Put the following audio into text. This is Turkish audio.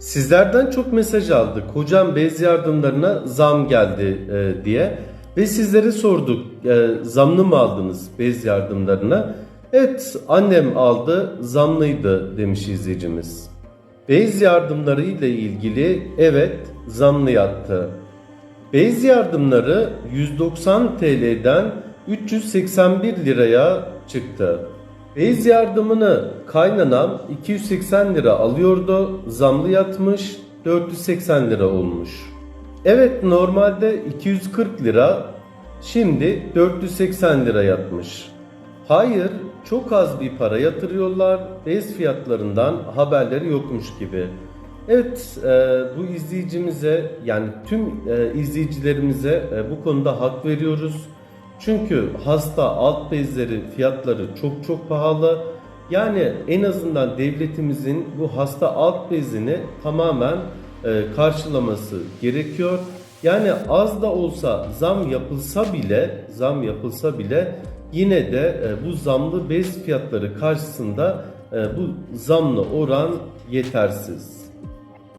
Sizlerden çok mesaj aldık. Hocam bez yardımlarına zam geldi e, diye. Ve sizlere sorduk. E, zamlı mı aldınız bez yardımlarına? Evet annem aldı zamlıydı demiş izleyicimiz. Bez yardımları ile ilgili evet zamlı yattı. Bez yardımları 190 TL'den 381 liraya çıktı. Bez yardımını kaynanam 280 lira alıyordu, zamlı yatmış 480 lira olmuş. Evet normalde 240 lira, şimdi 480 lira yatmış. Hayır, çok az bir para yatırıyorlar, bez fiyatlarından haberleri yokmuş gibi. Evet, e, bu izleyicimize yani tüm e, izleyicilerimize e, bu konuda hak veriyoruz. Çünkü hasta alt bezleri fiyatları çok çok pahalı. Yani en azından devletimizin bu hasta alt bezini tamamen e, karşılaması gerekiyor. Yani az da olsa zam yapılsa bile, zam yapılsa bile yine de e, bu zamlı bez fiyatları karşısında e, bu zamlı oran yetersiz.